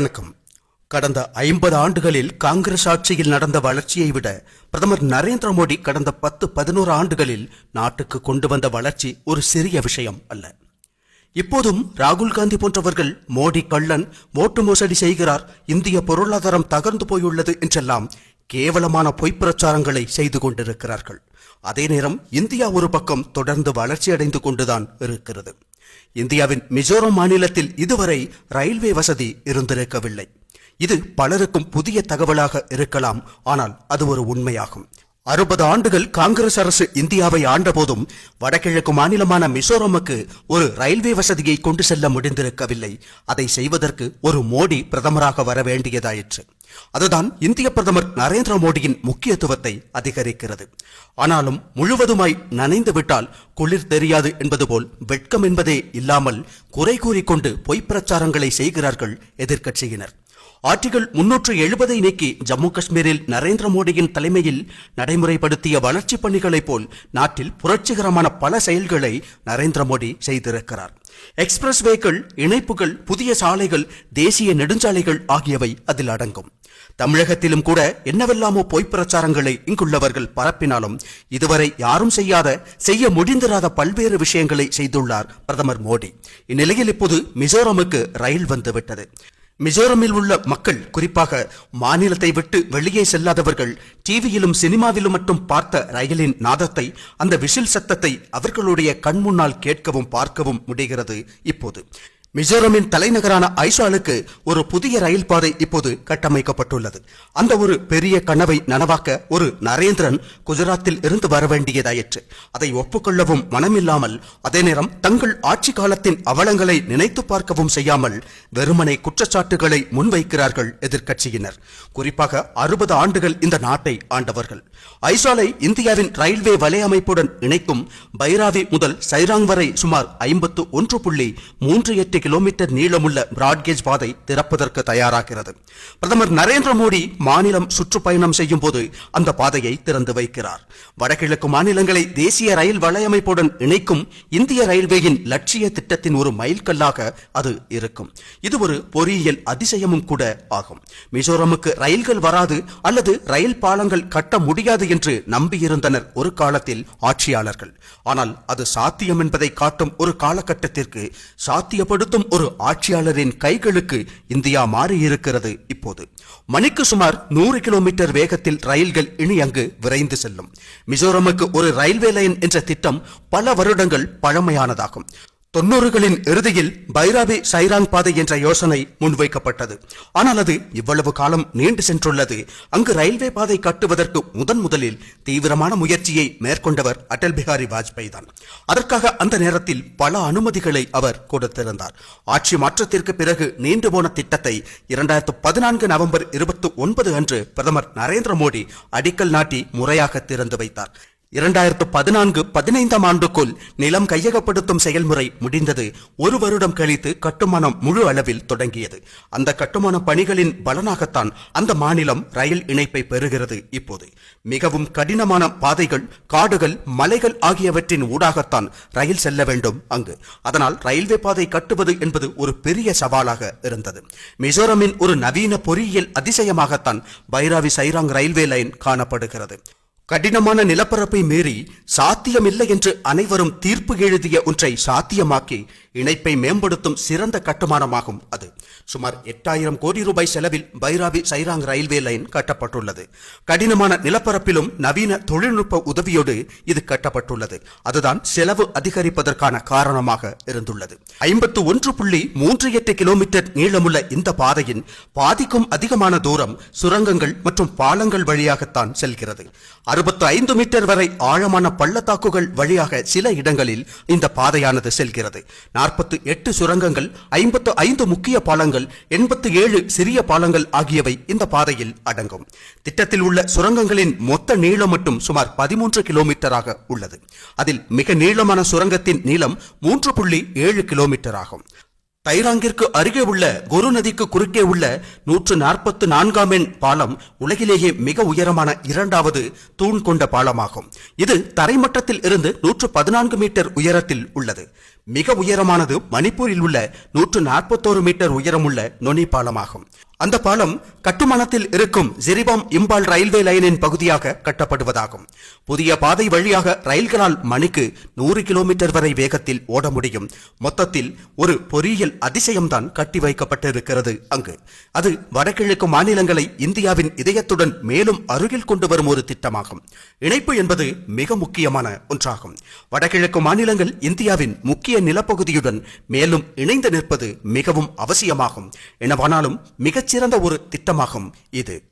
வணக்கம். கடந்த ஐம்பது ஆண்டுகளில் காங்கிரஸ் ஆட்சியில் நடந்த வளர்ச்சியை விட பிரதமர் நரேந்திர மோடி கடந்த பத்து பதினோரு ஆண்டுகளில் நாட்டுக்கு கொண்டு வந்த வளர்ச்சி ஒரு சிறிய விஷயம் அல்ல. இப்போதும் ராகுல் காந்தி போன்றவர்கள் மோடி கள்ளன் ஓட்டு மோசடி செய்கிறார் இந்திய பொருளாதாரம் தகர்ந்து போயுள்ளது என்றெல்லாம் கேவலமான பொய்ப் பிரச்சாரங்களை செய்து கொண்டிருக்கிறார்கள். அதே நேரம் இந்தியா ஒரு பக்கம் தொடர்ந்து வளர்ச்சியடைந்து கொண்டுதான் இருக்கிறது. இந்தியாவின் மிசோரம் மாநிலத்தில் இதுவரை ரயில்வே வசதி இருந்திருக்கவில்லை. இது பலருக்கும் புதிய தகவலாக இருக்கலாம் ஆனால் அது ஒரு உண்மையாகும். அறுபது ஆண்டுகள் காங்கிரஸ் அரசு இந்தியாவை ஆண்டபோதும் வடகிழக்கு மாநிலமான மிசோரமுக்கு ஒரு ரயில்வே வசதியை கொண்டு செல்ல முடிந்திருக்கவில்லை. அதை செய்வதற்கு ஒரு மோடி பிரதமராக வர வேண்டியதாயிற்று. அதுதான் இந்திய பிரதமர் நரேந்திர மோடியின் முக்கியத்துவத்தை அதிகரிக்கிறது. ஆனாலும் முழுவதுமாய் நனைந்து விட்டால் குளிர் தெரியாது என்பது போல் வெட்கம் என்பதே இல்லாமல் குறை கூறிக்கொண்டு பொய்ப் பிரச்சாரங்களை செய்கிறார்கள் எதிர்க்கட்சியினர். ஆர்டிகல் முன்னூற்று எழுபதை நீக்கி ஜம்மு காஷ்மீரில் நரேந்திர மோடியின் தலைமையில் நடைமுறைப்படுத்திய வளர்ச்சி பணிகளைப் போல் நாட்டில் புரட்சிகரமான பல செயல்களை நரேந்திர மோடி செய்திருக்கிறார். எக்ஸ்பிரஸ் வேக்கள் இணைப்புகள் புதிய சாலைகள் தேசிய நெடுஞ்சாலைகள் ஆகியவை அதில் அடங்கும். தமிழகத்திலும் கூட என்னவெல்லாமோ பொய்ப் பிரச்சாரங்களை இங்குள்ளவர்கள் பரப்பினாலும் இதுவரை யாரும் செய்யாத செய்ய முடிந்திராத பல்வேறு விஷயங்களை செய்துள்ளார் பிரதமர் மோடி. இந்நிலையில் இப்போது மிசோரமுக்கு ரயில் வந்துவிட்டது. மிசோரமில் உள்ள மக்கள் குறிப்பாக மாநிலத்தை விட்டு வெளியே செல்லாதவர்கள் டிவியிலும் சினிமாவிலும் மட்டும் பார்த்த ரயிலின் நாதத்தை அந்த விசில் சத்தத்தை அவர்களுடைய கண் முன்னால் கேட்கவும் பார்க்கவும் முடிகிறது இப்போது. மிசோரமின் தலைநகரான ஐசாலுக்கு ஒரு புதிய ரயில் பாதை இப்போது கட்டமைக்கப்பட்டுள்ளது. அந்த ஒரு பெரிய கனவை நனவாக்க ஒரு நரேந்திரன் குஜராத்தில் இருந்து வர வேண்டியதாயிற்று. அதை ஒப்புக்கொள்ளவும் மனமில்லாமல் அதே நேரம் தங்கள் ஆட்சி காலத்தின் அவலங்களை நினைத்து பார்க்கவும் செய்யாமல் வெறுமனை குற்றச்சாட்டுகளை முன்வைக்கிறார்கள் எதிர்க்கட்சியினர். குறிப்பாக அறுபது ஆண்டுகள் இந்த நாட்டை ஆண்டவர்கள். ஐசாலை இந்தியாவின் ரயில்வே வலையமைப்புடன் இணைக்கும் பைராவி முதல் சைராங் வரை சுமார் ஐம்பத்து ஒன்று புள்ளி மூன்று எட்டு கிலோமீட்டர் நீளமுள்ள பிராட்கேஜ் பாதை திறப்பதற்கு தயாராகிறது. பிரதமர் நரேந்திர மோடி மாநிலம் சுற்றுப்பயணம் செய்யும் போது அந்த பாதையை திறந்து வைக்கிறார். வடகிழக்கு மாநிலங்களை தேசிய ரயில் வலையமைப்புடன் இணைக்கும் இந்திய ரயில்வேயின் லட்சிய திட்டத்தின் ஒரு மைல்கல்லாக அது இருக்கும். இது ஒரு பொறியியல் அதிசயமும் கூட ஆகும். மிசோரமுக்கு ரயில்கள் வராது அல்லது ரயில் பாலங்கள் கட்ட முடியாது என்று நம்பியிருந்தனர் ஒரு காலத்தில் ஆட்சியாளர்கள். ஆனால் அது சாத்தியம் என்பதை காட்டும் ஒரு காலகட்டத்திற்கு சாத்தியப்படுத்தும் ஒரு ஆட்சியாளரின் கைகளுக்கு இந்தியா மாறியிருக்கிறது. இப்போது மணிக்கு சுமார் நூறு கிலோமீட்டர் வேகத்தில் ரயில்கள் இனி அங்கு விரைந்து செல்லும். மிசோரமுக்கு ஒரு ரயில்வே லைன் என்ற திட்டம் பல வருடங்கள் பழமையானதாகும். தொன்னூறுகளின் இறுதியில் பைராபி சைராங் பாதை என்ற யோசனை முன்வைக்கப்பட்டது. ஆனால் அது இவ்வளவு காலம் நீண்டு சென்றுள்ளது. அங்கு ரயில்வே பாதை கட்டுவதற்கு முதன் முதலில் தீவிரமான முயற்சியை மேற்கொண்டவர் அடல் பிகாரி வாஜ்பாய் தான். அதற்காக அந்த நேரத்தில் பல அனுமதிகளை அவர் கொடுத்திருந்தார். ஆட்சி மாற்றத்திற்கு பிறகு நீண்டு போன திட்டத்தை இரண்டாயிரத்து பதினான்கு நவம்பர் இருபத்தி ஒன்பது அன்று பிரதமர் நரேந்திர மோடி அடிக்கல் நாட்டி முறையாக திறந்து வைத்தார். இரண்டாயிரத்து பதினான்கு பதினைந்தாம் ஆண்டுக்குள் நிலம் கையகப்படுத்தும் செயல்முறை முடிந்தது. ஒரு வருடம் கழித்து கட்டுமானம் முழு அளவில் தொடங்கியது. அந்த கட்டுமான பணிகளின் பலனாகத்தான் அந்த மாநிலம் ரயில் இணைப்பை பெறுகிறது இப்போது. மிகவும் கடினமான பாதைகள் காடுகள் மலைகள் ஆகியவற்றின் ஊடாகத்தான் ரயில் செல்ல வேண்டும் அங்கு. அதனால் ரயில்வே பாதை கட்டுவது என்பது ஒரு பெரிய சவாலாக இருந்தது. மிசோரமின் ஒரு நவீன பொறியியல் அதிசயமாகத்தான் பைராவி சைராங் ரயில்வே லைன் காணப்படுகிறது. கடினமான நிலப்பரப்பை மீறி சாத்தியமில்லை என்று அனைவரும் தீர்ப்பு எழுதிய ஒன்றை சாத்தியமாக்கி இணைப்பை மேம்படுத்தும் சிறந்த கட்டுமானமாகும் அது. சுமார் எட்டாயிரம் கோடி ரூபாய் செலவில் பைராபி சைராங் ரயில்வே லைன் கட்டப்பட்டுள்ளது. கடினமான நிலப்பரப்பிலும் நவீன தொழில்நுட்ப உதவியோடு இது கட்டப்பட்டுள்ளது. அதுதான் செலவு அதிகரிப்பதற்கான காரணமாக இருந்துள்ளது. ஐம்பத்து ஒன்று புள்ளி மூன்று எட்டு கிலோமீட்டர் நீளமுள்ள இந்த பாதையின் பாதிக்கும் அதிகமான தூரம் சுரங்கங்கள் மற்றும் பாலங்கள் வழியாகத்தான் செல்கிறது. அறுபத்து ஐந்து மீட்டர் வரை ஆழமான பள்ளத்தாக்குகள் வழியாக சில இடங்களில் இந்த பாதையானது செல்கிறது. நாற்பத்து எட்டு சுரங்கங்கள் ஐம்பத்து ஐந்து முக்கிய பாலங்கள் எண்பத்து ஏழு சிறிய பாலங்கள் ஆகியவை இந்த பாதையில் அடங்கும். திட்டத்தில் உள்ள சுரங்கங்களின் மொத்த நீளம் மட்டும் சுமார் பதிமூன்று கிலோமீட்டராக உள்ளது. அதில் மிக நீளமான சுரங்கத்தின் நீளம் மூன்று புள்ளி ஏழு கிலோமீட்டர் ஆகும். தைராங்கிற்கு அருகே உள்ள குரு நதிக்கு குறுக்கே உள்ள நூற்று நாற்பத்து நான்காம் எண் பாலம் உலகிலேயே மிக உயரமான இரண்டாவது தூண் கொண்ட பாலமாகும். இது தரைமட்டத்தில் இருந்து நூற்று பதினான்கு மீட்டர் உயரத்தில் உள்ளது. மிக உயரமானது மணிப்பூரில் உள்ள நூற்று நாற்பத்தோரு மீட்டர் உயரமுள்ள நொனி பாலமாகும். அந்த பாலம் கட்டுமானத்தில் இருக்கும் ஜெரிபாம் இம்பால் ரயில்வே லைனின் பகுதியாக கட்டப்படுவதாகும். புதிய பாதை வழியாக ரயில்களால் மணிக்கு நூறு கிலோமீட்டர் வரை வேகத்தில் ஓட முடியும். மொத்தத்தில் ஒரு பொறியியல் அதிசயம்தான் கட்டி வைக்கப்பட்டிருக்கிறது அங்கு. அது வடகிழக்கு மாநிலங்களை இந்தியாவின் இதயத்துடன் மேலும் அருகில் கொண்டு வரும் ஒரு திட்டமாகும். இணைப்பு என்பது மிக முக்கியமான ஒன்றாகும். வடகிழக்கு மாநிலங்கள் இந்தியாவின் முக்கிய நிலப்பகுதியுடன் மேலும் இணைந்து நிற்பது மிகவும் அவசியமாகும். எனவானாலும் மிகச்சிறந்த ஒரு திட்டமாகும் இது.